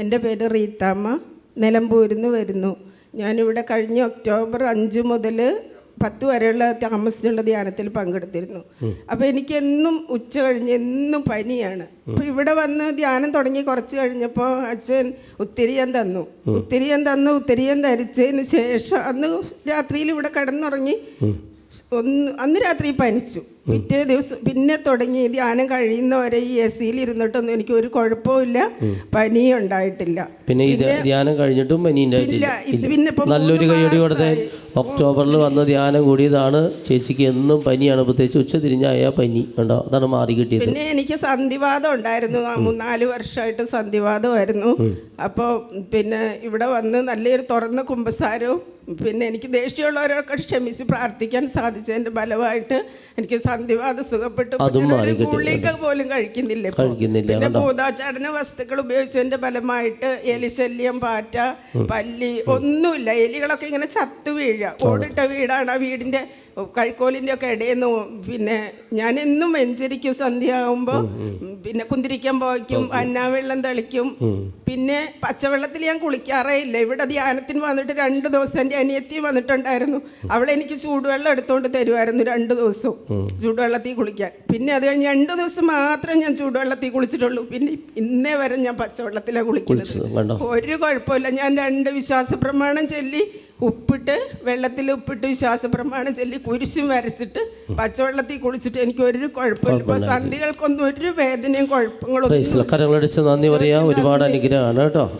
എന്റെ പേര് റീത്താമ്മ. നിലമ്പൂരിൽ നിന്ന് വരുന്നു. ഞാനിവിടെ കഴിഞ്ഞ ഒക്ടോബർ അഞ്ച് മുതൽ പത്ത് വരെയുള്ള താമസിച്ചുള്ള ധ്യാനത്തിൽ പങ്കെടുത്തിരുന്നു. അപ്പോൾ എനിക്ക് എന്നും ഉച്ച കഴിഞ്ഞ് എന്നും പനിയാണ്. അപ്പോൾ ഇവിടെ വന്ന് ധ്യാനം തുടങ്ങി കുറച്ച് കഴിഞ്ഞപ്പോൾ അച്ഛൻ ഉത്തിരിയൻ തന്നു. ഉത്തിരിയൻ തന്നു ഉത്തിരിയൻ ധരിച്ചതിന് ശേഷം അന്ന് രാത്രിയിൽ ഇവിടെ കിടന്നുറങ്ങി ഒന്ന് അന്ന് രാത്രി പനിച്ചു. പിറ്റേ ദിവസം പിന്നെ തുടങ്ങി ധ്യാനം കഴിയുന്നവരെ ഈ എ സിയിൽ ഇരുന്നിട്ടൊന്നും എനിക്ക് ഒരു കുഴപ്പമില്ല പനിയും ഉണ്ടായിട്ടില്ല. പിന്നെ ഇത് ധ്യാനം കഴിഞ്ഞിട്ടും പനി പിന്നെ നല്ലൊരു കൈയടി കൊടുത്തെ. ഒക്ടോബറിൽ വന്ന ധ്യാനം കൂടിയതാണ്. ചേച്ചിക്ക് എന്നും പനിയാണ്. പ്രത്യേകിച്ച് ഉച്ച തിരിഞ്ഞായ പനി. ഉണ്ടോ അതാണ് മാറി കിട്ടിയത്. പിന്നെ എനിക്ക് സന്ധിവാദം ഉണ്ടായിരുന്നു. മൂന്നാൽ വർഷമായിട്ട് സന്ധിവാദമായിരുന്നു. അപ്പോൾ പിന്നെ ഇവിടെ വന്ന് നല്ലൊരു തുറന്ന കുമ്പസാരവും പിന്നെ എനിക്ക് ദേഷ്യമുള്ളവരൊക്കെ ക്ഷമിച്ച് പ്രാർത്ഥിക്കാൻ സാധിച്ചതിന്റെ ഫലമായിട്ട് എനിക്ക് സന്ധിവാദ സുഖപ്പെട്ടു. ഒരു ഗുളിക പോലും കഴിക്കുന്നില്ല പിന്നെ ഭൂതാചാടന വസ്തുക്കൾ ഉപയോഗിച്ചതിന്റെ ഫലമായിട്ട് എലിശല്യം പാറ്റ പല്ലി ഒന്നുമില്ല. എലികളൊക്കെ ഇങ്ങനെ ചത്തു വീഴുക ഓടിട്ട വീടാണ് ആ വീടിന്റെ കഴുക്കോലിന്റെ ഒക്കെ ഇടയിൽ നിന്ന് പിന്നെ ഞാൻ എന്നും വെഞ്ചരിക്കും സന്ധ്യയാകുമ്പോൾ പിന്നെ കുന്തിരിക്കാൻ പോയിക്കും അന്നാവെള്ളം തളിക്കും. പിന്നെ പച്ചവെള്ളത്തിൽ ഞാൻ കുളിക്കാറേ ഇല്ല. ഇവിടെ ധ്യാനത്തിന് വന്നിട്ട് രണ്ട് ദിവസം എന്റെ അനിയത്തി വന്നിട്ടുണ്ടായിരുന്നു. അവളെനിക്ക് ചൂടുവെള്ളം എടുത്തുകൊണ്ട് തരുമായിരുന്നു രണ്ട് ദിവസവും ചൂടുവെള്ളത്തിൽ കുളിക്കാൻ. പിന്നെ അത് കഴിഞ്ഞ് രണ്ട് ദിവസം മാത്രമേ ഞാൻ ചൂടുവെള്ളത്തിൽ കുളിച്ചിട്ടുള്ളൂ. പിന്നെ ഇന്നേ വരെ ഞാൻ പച്ചവെള്ളത്തിലാണ് കുളിക്കുന്നത്. ഒരു കുഴപ്പമില്ല. ഞാൻ രണ്ട് വിശ്വാസ പ്രമാണം ചൊല്ലി ഉപ്പിട്ട് വെള്ളത്തിൽ ഉപ്പിട്ട് വിശ്വാസപ്രമാണം ചൊല്ലി കുരിശും വരച്ചിട്ട് പച്ചവെള്ളത്തിൽ കുളിച്ചിട്ട് എനിക്ക് ഒരു കുഴപ്പമില്ല. ഇപ്പൊ സന്ധികൾക്കൊന്നും ഒരു വേദനയും കുഴപ്പങ്ങളും കരങ്ങളടിച്ച് നന്ദി പറയാ ഒരുപാട് അനുഗ്രഹമാണ് കേട്ടോ.